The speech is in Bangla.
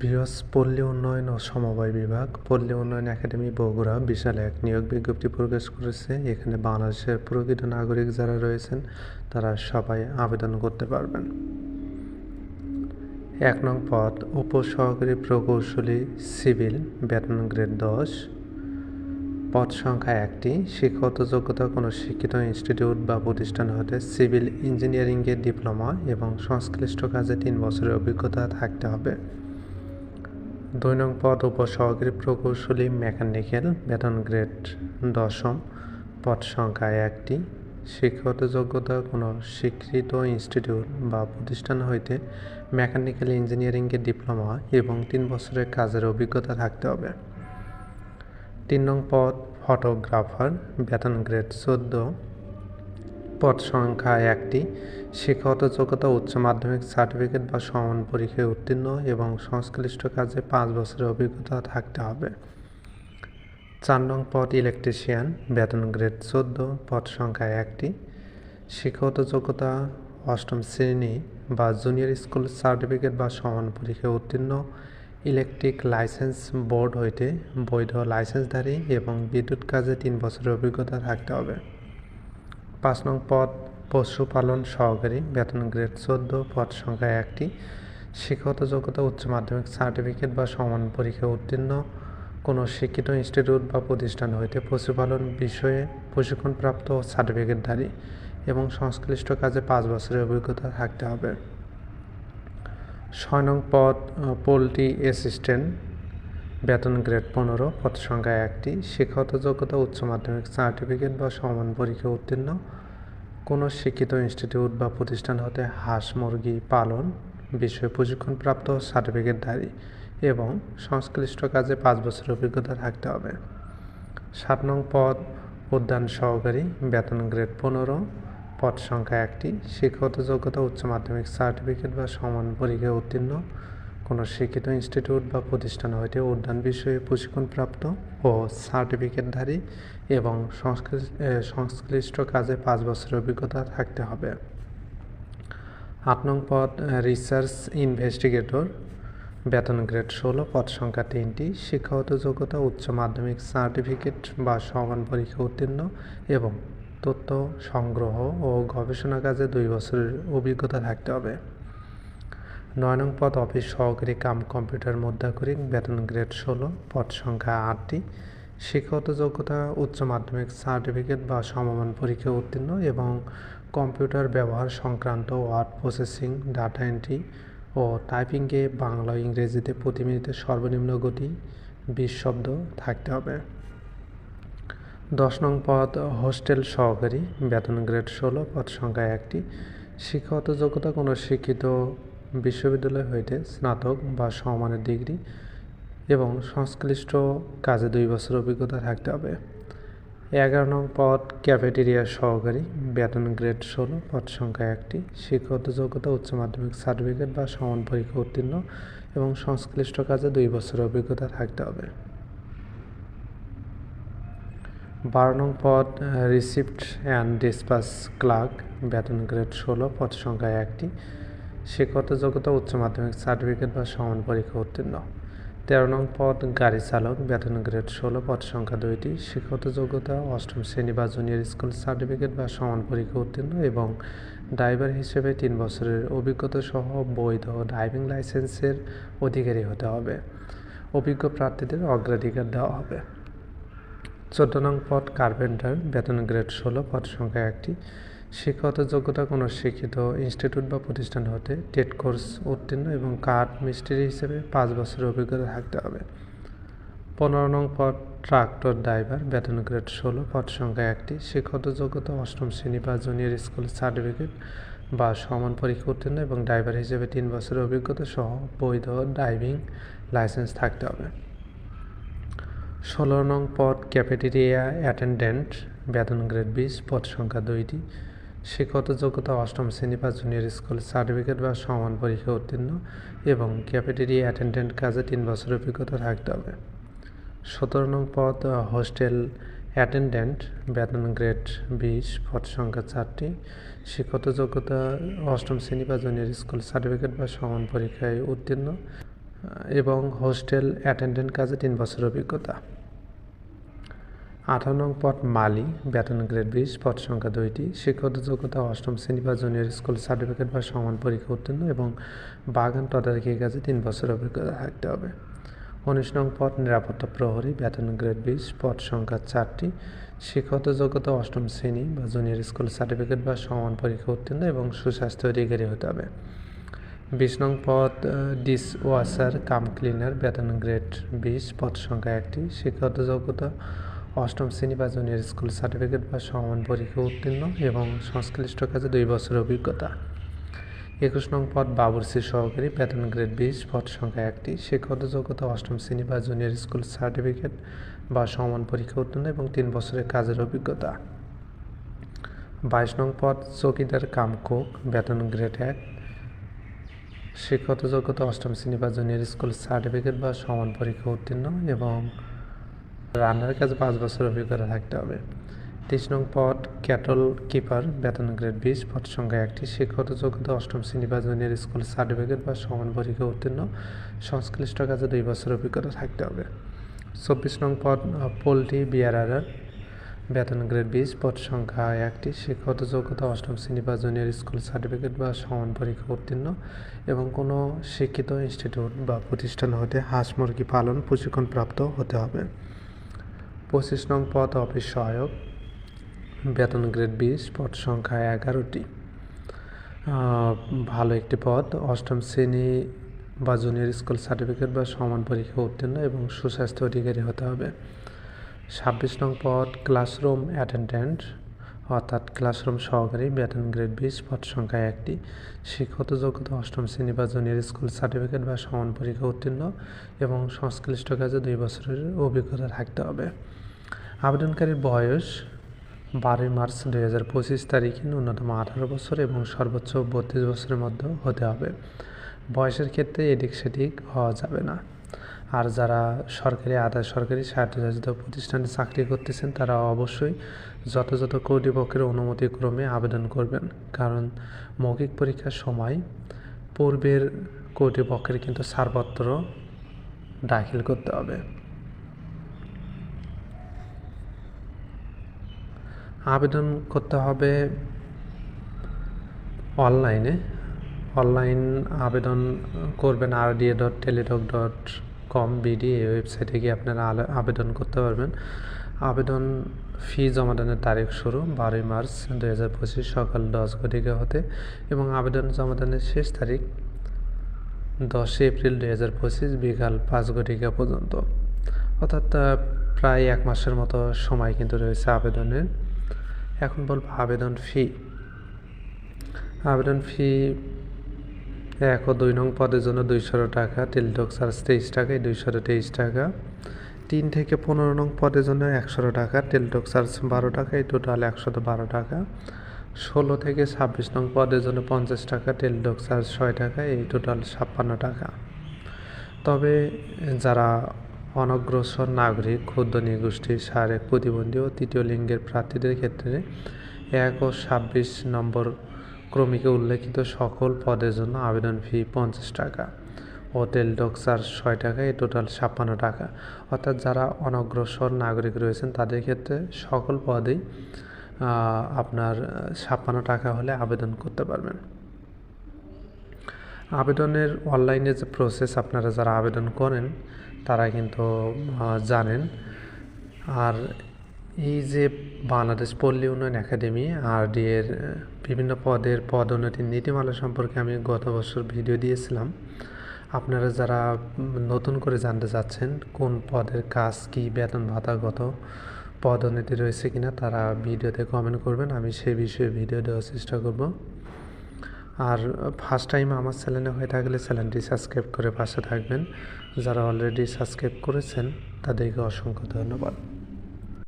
বৃহস্ পল্লী উন্নয়ন ও সমবায় বিভাগ, পল্লী উন্নয়ন একাডেমি বগুড়া বিশাল এক নিয়োগ বিজ্ঞপ্তি প্রকাশ করেছে। এখানে বাংলাদেশের প্রকৃত নাগরিক যারা রয়েছেন, তারা সবাই আবেদন করতে পারবেন। এক নং পদ, উপসহকারী প্রকৌশলী সিভিল, বেতন গ্রেড দশ। পদ সংখ্যা একটি, শিক্ষাগত যোগ্যতা কোনো শিক্ষিত ইনস্টিটিউট বা প্রতিষ্ঠান হতে সিভিল ইঞ্জিনিয়ারিংয়ের ডিপ্লোমা এবং সংশ্লিষ্ট কাজে তিন বছরের অভিজ্ঞতা থাকতে হবে। দুই নং পদ উপসহকারী প্রকৌশলী মেকানিক্যাল বেতন গ্রেড দশম। পদ সংখ্যা একটি। শিক্ষাগত যোগ্যতা কোনো স্বীকৃত ইনস্টিটিউট বা প্রতিষ্ঠান হইতে মেকানিক্যাল ইঞ্জিনিয়ারিংয়ের ডিপ্লোমা এবং তিন বছরের কাজের অভিজ্ঞতা থাকতে হবে। তিন নং পদ ফটোগ্রাফার বেতন গ্রেড চোদ্দ। পদ সংখ্যা একটি। শিক্ষাগত যোগ্যতা, উচ্চ মাধ্যমিক সার্টিফিকেট বা সমান পরীক্ষায় উত্তীর্ণ এবং সংশ্লিষ্ট কাজে পাঁচ বছরের অভিজ্ঞতা থাকতে হবে। চার নং পদ ইলেকট্রিশিয়ান বেতন গ্রেড চোদ্দ, পদ সংখ্যা একটি। শিক্ষাগত যোগ্যতা, অষ্টম শ্রেণি বা জুনিয়র স্কুল সার্টিফিকেট বা সমান পরীক্ষায় উত্তীর্ণ। ইলেকট্রিক লাইসেন্স বোর্ড হইতে বৈধ লাইসেন্সধারী এবং বিদ্যুৎ কাজে তিন বছরের অভিজ্ঞতা থাকতে হবে। পাঁচ নং পদ পশুপালন সহকারী, বেতন গ্রেড চোদ্দ, পদ সংখ্যা একটি, শিক্ষাগত যোগ্যতা, উচ্চ মাধ্যমিক সার্টিফিকেট বা সমান পরীক্ষায় উত্তীর্ণ। কোনো শিক্ষিত ইনস্টিটিউট বা প্রতিষ্ঠান হইতে পশুপালন বিষয়ে প্রশিক্ষণপ্রাপ্ত সার্টিফিকেটধারী এবং সংশ্লিষ্ট কাজে পাঁচ বছরের অভিজ্ঞতা থাকতে হবে। ছয় নং পদ পোলট্রি অ্যাসিস্ট্যান্ট বেতন গ্রেড পনেরো, পদ সংখ্যা একটি, শিক্ষাগত যোগ্যতা উচ্চ মাধ্যমিক সার্টিফিকেট বা সমান পরীক্ষা উত্তীর্ণ, কোনো শিক্ষিত ইনস্টিটিউট বা প্রতিষ্ঠান হতে হাঁস মুরগি পালন, বিষয়ে প্রশিক্ষণপ্রাপ্ত সার্টিফিকেটধারী এবং সংশ্লিষ্ট কাজে পাঁচ বছরের অভিজ্ঞতা থাকতে হবে। সাত নং পদ, উদ্যান সহকারী, বেতন গ্রেড পনেরো, পদ সংখ্যা একটি, শিক্ষাগত যোগ্যতা উচ্চ মাধ্যমিক সার্টিফিকেট বা সমান পরীক্ষায় উত্তীর্ণ কোনো শিক্ষিত ইনস্টিটিউট বা প্রতিষ্ঠান হইতে উদ্যান বিষয়ে প্রশিক্ষণপ্রাপ্ত ও সার্টিফিকেটধারী এবং সংশ্লিষ্ট কাজে পাঁচ বছরের অভিজ্ঞতা থাকতে হবে। আট নং পদ রিসার্চ ইনভেস্টিগেটর বেতন গ্রেড ষোলো, পদ সংখ্যা তিনটি, শিক্ষাগত যোগ্যতা, উচ্চ মাধ্যমিক সার্টিফিকেট বা সমান পরীক্ষা উত্তীর্ণ এবং তথ্য সংগ্রহ ও গবেষণা কাজে দুই বছরের অভিজ্ঞতা থাকতে হবে। নয় নং পদ অফিস সহকারী কাম কম্পিউটার মধ্যাকরিক বেতন গ্রেড ষোলো, পদ সংখ্যা আটটি। শিক্ষাগত যোগ্যতা, উচ্চ মাধ্যমিক সার্টিফিকেট বা সমমান পরীক্ষা উত্তীর্ণ এবং কম্পিউটার ব্যবহার সংক্রান্ত ওয়ার্ড প্রসেসিং, ডাটা এন্ট্রি ও টাইপিংয়ে বাংলা ইংরেজিতে প্রতি মিনিটে সর্বনিম্ন গতি বিশ শব্দ থাকতে হবে। দশ নং পদ হোস্টেল সহকারী, বেতন গ্রেড ষোলো, পদ সংখ্যা একটি। শিক্ষাগত যোগ্যতা কোনো শিক্ষিত বিশ্ববিদ্যালয় হইতে স্নাতক বা সমমানের ডিগ্রি এবং সংশ্লিষ্ট কাজে দুই বছর অভিজ্ঞতা থাকতে হবে। এগারো নং পদ, ক্যাফেটেরিয়া সহকারী, বেতন গ্রেড ষোলো, পদ সংখ্যা একটি, শিক্ষাগত যোগ্যতা, উচ্চ মাধ্যমিক সার্টিফিকেট বা সমান পরীক্ষা উত্তীর্ণ এবং সংশ্লিষ্ট কাজে দুই বছরের অভিজ্ঞতা থাকতে হবে। বারো নং পদ, রিসিপ্ট অ্যান্ড ডিসপাস ক্লার্ক, বেতন গ্রেড ষোলো, পদ সংখ্যা একটি শিক্ষাগত যোগ্যতা উচ্চ মাধ্যমিক সার্টিফিকেট বা সমান পরীক্ষা উত্তীর্ণ। তেরো নং পদ, গাড়ি চালক, বেতন গ্রেড ষোলো, পদ সংখ্যা দুইটি। শিক্ষাগত যোগ্যতা, অষ্টম শ্রেণি বা জুনিয়র স্কুল সার্টিফিকেট বা সমান পরীক্ষা উত্তীর্ণ এবং ড্রাইভার হিসেবে তিন বছরের অভিজ্ঞতা সহ বৈধ ড্রাইভিং লাইসেন্সের অধিকারী হতে হবে। অভিজ্ঞ প্রার্থীদের অগ্রাধিকার দেওয়া হবে। চোদ্দ নং পদ কার্পেন্টার বেতন গ্রেড ষোলো, পদ সংখ্যা একটি। শিক্ষাগত যোগ্যতা কোনো শিক্ষিত ইনস্টিটিউট বা প্রতিষ্ঠান হতে টেট কোর্স উত্তীর্ণ এবং কাঠ মিস্ত্রি হিসেবে পাঁচ বছরের অভিজ্ঞতা থাকতে হবে। পনেরো নং পদ ট্রাক্টর ড্রাইভার বেতন গ্রেড ষোলো, পদ সংখ্যা একটি, শিক্ষাগত যোগ্যতা অষ্টম শ্রেণি বা জুনিয়র স্কুল সার্টিফিকেট বা সমান পরীক্ষা উত্তীর্ণ এবং ড্রাইভার হিসেবে তিন বছরের অভিজ্ঞতা সহ বৈধ ড্রাইভিং লাইসেন্স থাকতে হবে। ষোলো নং পদ ক্যাফেটেরিয়া অ্যাটেন্ডেন্ট বেতন গ্রেড বিশ, পদ সংখ্যা দুইটি শিক্ষত যোগ্যতা অষ্টম শ্রেণি বা জুনিয়র স্কুল সার্টিফিকেট বা সমান পরীক্ষা উত্তীর্ণ এবং ক্যাফেটেরিয়া অ্যাটেন্ডেন্ট কাজে তিন বছর অভিজ্ঞতা থাকতে হবে। সতেরো নং পদ হোস্টেল অ্যাটেন্ডেন্ট বেতন গ্রেড বিশ, পদ সংখ্যা চারটি। শিক্ষত যোগ্যতা অষ্টম শ্রেণি বা জুনিয়র স্কুল সার্টিফিকেট বা সমান পরীক্ষায় উত্তীর্ণ এবং হোস্টেল অ্যাটেন্ডেন্ট কাজে তিন বছর অভিজ্ঞতা। আঠারো নং পদ মালি, বেতন গ্রেড বিশ, পদ সংখ্যা দুইটি শিক্ষক যোগ্যতা অষ্টম শ্রেণি বা জুনিয়র স্কুল সার্টিফিকেট বা সমান পরীক্ষা উত্তীর্ণ এবং বাগান তদারকির কাজে তিন বছর অভিজ্ঞতা থাকতে হবে। উনিশ নং পদ নিরাপত্তা প্রহরী, বেতন গ্রেড বিশ, পদ সংখ্যা চারটি শিক্ষত যোগ্যতা অষ্টম শ্রেণি বা জুনিয়র স্কুল সার্টিফিকেট বা সমান পরীক্ষা উত্তীর্ণ এবং সুস্বাস্থ্য অধিকারী হতে হবে। বিশ নং পদ ডিস ওয়াশার কাম ক্লিনার বেতন গ্রেড বিশ, পদ সংখ্যা একটি শিক্ষত যোগ্যতা অষ্টম শ্রেণি বা জুনিয়র স্কুল সার্টিফিকেট বা সমান পরীক্ষা উত্তীর্ণ এবং সংশ্লিষ্ট কাজে দুই বছর অভিজ্ঞতা। একুশ নং পদ বাবুরসি সহকারী বেতন গ্রেড বিশ, পদ সংখ্যা একটি। শিক্ষত যোগ্যতা অষ্টম শ্রেণি বা জুনিয়র স্কুল সার্টিফিকেট বা সমান পরীক্ষা উত্তীর্ণ এবং তিন বছরের কাজের অভিজ্ঞতা। বাইশ নং পদ চৌকিদার কাম কোক বেতন গ্রেড এক। শিক্ষত যোগ্যতা অষ্টম শ্রেণি বা জুনিয়র স্কুল সার্টিফিকেট বা সমান পরীক্ষা উত্তীর্ণ এবং রান্নার কাজে পাঁচ বছর অভিজ্ঞতা থাকতে হবে। তেইশ নং পদ, ক্যাটল কিপার, বেতন গ্রেড বিশ পদ সংখ্যা একটি শিক্ষত যোগ্যতা অষ্টম শ্রেণি বা জুনিয়র স্কুল সার্টিফিকেট বা সমান পরীক্ষা উত্তীর্ণ। সংশ্লিষ্ট কাজে দুই বছর অভিজ্ঞতা থাকতে হবে। চব্বিশ নং পদ পোলট্রি বিয়ারার বেতন গ্রেড বিশ পদ সংখ্যা একটি শিক্ষত যোগ্যতা অষ্টম শ্রেণি বা জুনিয়র স্কুল সার্টিফিকেট বা সমান পরীক্ষা উত্তীর্ণ। এবং কোনো শিক্ষিত ইনস্টিটিউট বা প্রতিষ্ঠান হতে হাঁস মুরগি পালন প্রশিক্ষণপ্রাপ্ত হতে হবে। পঁচিশ নং পদ অফিস সহায়ক, বেতন গ্রেড বিশ, পদ সংখ্যা এগারোটি। ভালো একটি পদ, অষ্টম শ্রেণি বা জুনিয়র স্কুল সার্টিফিকেট বা সমান পরীক্ষা উত্তীর্ণ এবং সুস্বাস্থ্য অধিকারী হতে হবে। ছাব্বিশ নং পদ, ক্লাসরুম অ্যাটেন্ডেন্ট, অর্থাৎ ক্লাসরুম সহকারী, বেতন গ্রেড বিশ, পদ সংখ্যা একটি। শিক্ষত যোগ্যতা, অষ্টম শ্রেণি বা জুনিয়র স্কুল সার্টিফিকেট বা সমান পরীক্ষা উত্তীর্ণ এবং সংশ্লিষ্ট কাজে দুই বছরের অভিজ্ঞতা থাকতে হবে। আবেদনকারীর বয়স বারোই মার্চ দুই হাজার পঁচিশ তারিখে ন্যূনতম আঠারো বছর এবং সর্বোচ্চ বত্রিশ বছরের মধ্যে হতে হবে। বয়সের ক্ষেত্রে এদিক সেদিক হওয়া যাবে না। আর যারা সরকারি আধা সরকারি স্বায়ত্তশাসিত প্রতিষ্ঠানে চাকরি করতেছেন, তারা অবশ্যই যথাযথ কর্তৃপক্ষের অনুমতি ক্রমে আবেদন করবেন। কারণ মৌখিক পরীক্ষার সময় পূর্বের কর্তৃপক্ষের কিন্তু ছাড়পত্র দাখিল করতে হবে। আবেদন করতে হবে অনলাইনে। অনলাইন আবেদন করবেন R DA dot Teletalk dot com, BD, এই ওয়েবসাইটে গিয়ে আপনারা আবেদন করতে পারবেন। আবেদন ফি জমাদানের তারিখ শুরু বারোই মার্চ দু হাজার পঁচিশ সকাল দশ ঘটিকা হতে এবং আবেদন জমাদানের শেষ তারিখ দশই এপ্রিল দু হাজার পঁচিশ বিকাল পাঁচ ঘটিকা পর্যন্ত। অর্থাৎ প্রায় এক মাসের মতো সময় কিন্তু রয়েছে আবেদনের। এখন বলব আবেদন ফি আবেদন ফি এক ও দুই নং পদের জন্য দুইশো টাকা, টেলিটক চার্জ তেইশ টাকায় দুইশো তেইশ টাকা। তিন থেকে পনেরো নং পদের জন্য একশো টাকা, টেলিটক চার্জ বারো টাকা, এই টোটাল একশত বারো টাকা। ষোলো থেকে ছাব্বিশ নং পদের জন্য পঞ্চাশ টাকা, টেলিটক চার্জ ছয় টাকা, এই টোটাল ছাপ্পান্ন টাকা। তবে যারা অনগ্রসর নাগরিক, ক্ষুদ্র নিগোষ্ঠী শারীরিক প্রতিবন্ধী ও তৃতীয় লিঙ্গের প্রার্থীদের ক্ষেত্রে এক ও ছাব্বিশ নম্বর ক্রমিকে উল্লেখিত সকল পদের জন্য আবেদন ফি পঞ্চাশ টাকা ও টেলডক চার্জ ছয় টাকা এই টোটাল ছাপ্পান্ন টাকা। অর্থাৎ যারা অনগ্রসর নাগরিক রয়েছেন, তাদের ক্ষেত্রে সকল পদেই আপনার ছাপ্পান্ন টাকা হলে আবেদন করতে পারবেন। আবেদনের অনলাইনে যে প্রসেস আপনারা যারা আবেদন করেন, তারা কিন্তু জানেন। আর এই যে বাংলাদেশ পল্লী উন্নয়ন একাডেমি আর এর বিভিন্ন পদের পদোন্নতির নীতিমালা সম্পর্কে আমি গত বছর ভিডিও দিয়েছিলাম। আপনারা যারা নতুন করে জানতে চাচ্ছেন কোন পদের কাজ কি বেতন ভাতা কত পদোন্নতি রয়েছে কিনা, তারা ভিডিওতে কমেন্ট করবেন। আমি সে বিষয়ে ভিডিও দেওয়ার চেষ্টা করব। আর ফার্স্ট টাইম আমার চ্যানেলে হয়ে থাকলে চ্যানেলটি সাবস্ক্রাইব করে পাশে থাকবেন। যারা অলরেডি সাবস্ক্রাইব করেছেন, তাদেরকে অসংখ্য ধন্যবাদ।